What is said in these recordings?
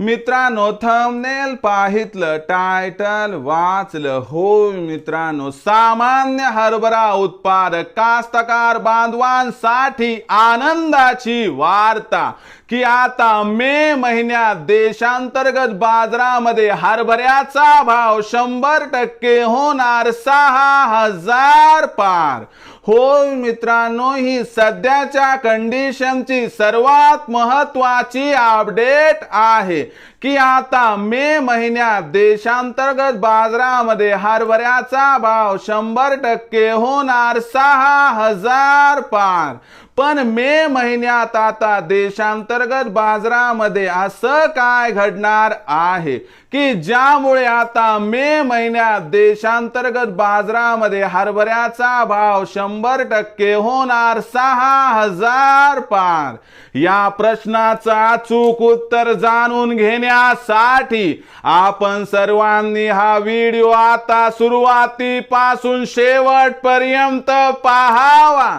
मित्रांनो thumbnail पाहितलं title वाचलं. हो मित्रांनो सामान्य हरभरा उत्पादक कास्तकार बांधवांसाठी आनंदाची वार्ता. की आता मे महिन्यात देशांतर्गत बाजारामध्ये हरभऱ्याचा भाव शंभर टक्के होणार सहा हजार पार. हो मित्रांनो ही सध्याच्या कंडिशनची सर्वात महत्वाची अपडेट आहे की आता मे महिन्यात देशांतर्गत बाजारामध्ये हरभऱ्याचा भाव शंभर टक्के होणार सहा हजार पार. पण मे महिन्यात आता देशांतर्गत बाजारामध्ये असं काय घडणार आहे? की ज्यामुळे आता मे महिन्यात देशांतर्गत बाजारामध्ये हरभऱ्याचा भाव शंभर टक्के होणार सहा हजार पार? या प्रश्नाचं अचूक उत्तर जाणून घेण्यासाठी आपण सर्वांनी हा व्हिडिओ आता सुरुवातीपासून शेवटपर्यंत पाहावा.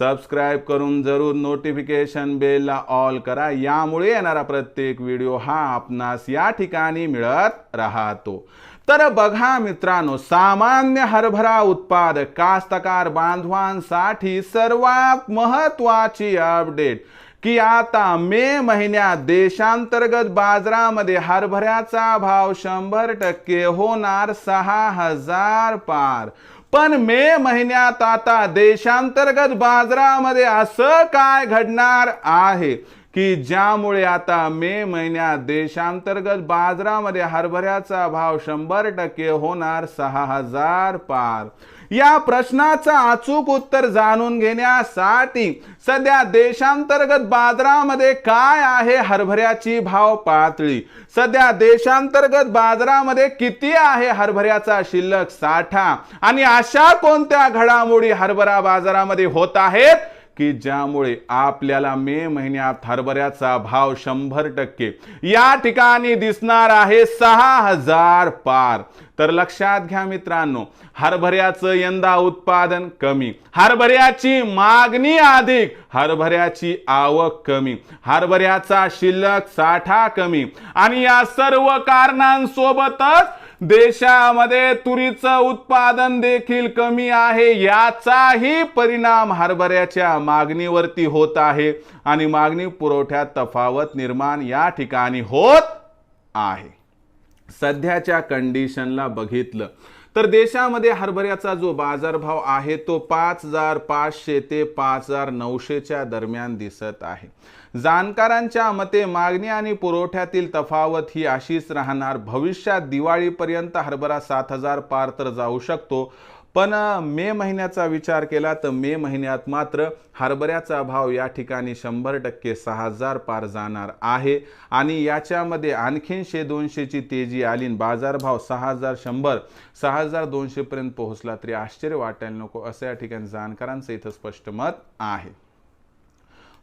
सबस्क्राईब करून जरूर नोटिफिकेशन बेलला ऑल करा. यामुळे येणारा प्रत्येक व्हिडिओ हा आपणास या ठिकाणी मिळत राहतो. तर बघा मित्रांनो सामान्य हरभरा उत्पादक कास्तकार बांधवांसाठी सर्वात महत्वाची अपडेट की आता मे महिन्यात देशांतर्गत बाजारामध्ये हरभऱ्याचा भाव शंभर टक्के होणार सहा हजार पार. पण मे महिन्यात आता देशांतर्गत बाजारामध्ये असं काय घडणार आहे? की ज्यामुळे आता मे महिन्यात देशांतर्गत बाजारामध्ये हरभऱ्याचा भाव शंभर टक्के होणार सहा हजार पार. या प्रश्नाचं अचूक उत्तर जाणून घेण्यासाठी सध्या देशांतर्गत बाजारामध्ये काय आहे हरभऱ्याची भाव पातळी? सध्या देशांतर्गत बाजारामध्ये किती आहे हरभऱ्याचा शिल्लक साठा? आणि अशा कोणत्या घडामोडी हरभरा बाजारामध्ये होत आहेत? की ज्यामुळे आपल्याला मे महिन्यात हरभऱ्याचा भाव शंभर टक्के. या ठिकाणी दिसणार आहे सहा हजार पार. तर लक्षात घ्या मित्रांनो हरभऱ्याचं यंदा उत्पादन कमी. हरभऱ्याची मागणी अधिक हरभऱ्याची आवक कमी. हरभऱ्याचा शिल्लक साठा कमी. आणि या सर्व कारणांसोबतच देशामध्ये तुरीचं उत्पादन देखील कमी आहे याचाही परिणाम हरभऱ्याच्या मागणीवरती होत आहे. आणि मागणी पुरवठ्यात तफावत निर्माण या ठिकाणी होत आहे. सध्याच्या कंडिशनला बघितलं तर देशामध्ये हरभऱ्याचा जो बाजारभाव आहे तो पाच हजार पाचशे ते पाच हजार नऊशेच्या दरम्यान दिसत आहे. जाणकारांच्या मते मागणी आणि पुरवठ्यातील तफावत ही अशीच राहणार. भविष्यात दिवाळीपर्यंत हरभरा सात हजार पार तर जाऊ शकतो. पण मे महिन्याचा विचार केला तर मे महिन्यात मात्र हरभऱ्याचा भाव या ठिकाणी शंभर टक्के सहा हजार पार जाणार आहे. आणि याच्यामध्ये आणखीन शे दोनशेची तेजी आली बाजारभाव सहा हजार शंभर सहा हजार दोनशेपर्यंत पोहोचला तरी आश्चर्य वाटायला नको असं या ठिकाणी जाणकारांचं इथं स्पष्ट मत आहे.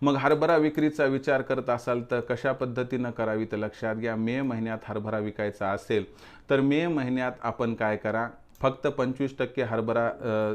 मग हरभरा विक्रीचा विचार करत असाल तर कशा पद्धतीनं करावी तर लक्षात घ्या. मे महिन्यात हरभरा विकायचा असेल तर मे महिन्यात आपण काय करा? फक्त पंचवीस टक्के हरभरा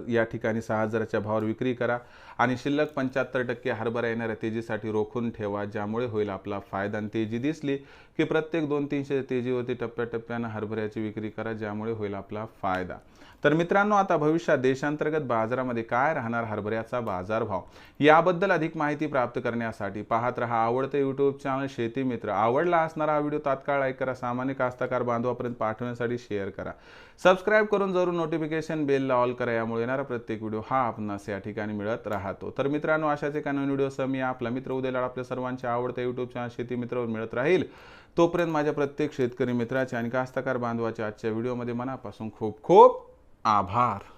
या ठिकाणी सहा हजाराच्या भावावर विक्री करा आणि शिल्लक पंच्याहत्तर टक्के हरभरा येणाऱ्या तेजीसाठी रोखून ठेवा ज्यामुळे होईल आपला फायदा. आणि तेजी दिसली की प्रत्येक दोन तीनशे तेजीवरती टप्प्याटप्प्यानं हरभऱ्याची विक्री करा ज्यामुळे होईल आपला फायदा. तर मित्रांनो आता भविष्यात देशांतर्गत बाजारामध्ये काय राहणार हरभऱ्याचा बाजारभाव? याबद्दल अधिक माहिती प्राप्त करण्यासाठी पाहत रहा आवडते यूट्यूब चॅनल शेती मित्र. आवडला असणारा हा व्हिडिओ तात्काळ लाईक करा सामान्य कास्तकार बांधवापर्यंत पाठवण्यासाठी शेअर करा. सबस्क्राईब करून जरूर नोटिफिकेशन बेलला ऑल करा. यामुळे येणारा प्रत्येक व्हिडिओ हा आपणास या ठिकाणी मिळत राहतो. तर मित्रांनो अशाच एका नवीन व्हिडिओसह मी आपला मित्र उद्याला आपल्या सर्वांच्या आवडत्या युट्यूब चॅनल शेती मित्रावर मिळत राहील. तोपर्यंत माझ्या प्रत्येक शेतकरी मित्राचे आणि कास्तकार बांधवाच्या आजच्या व्हिडिओमध्ये मनापासून खूप खूप आभार.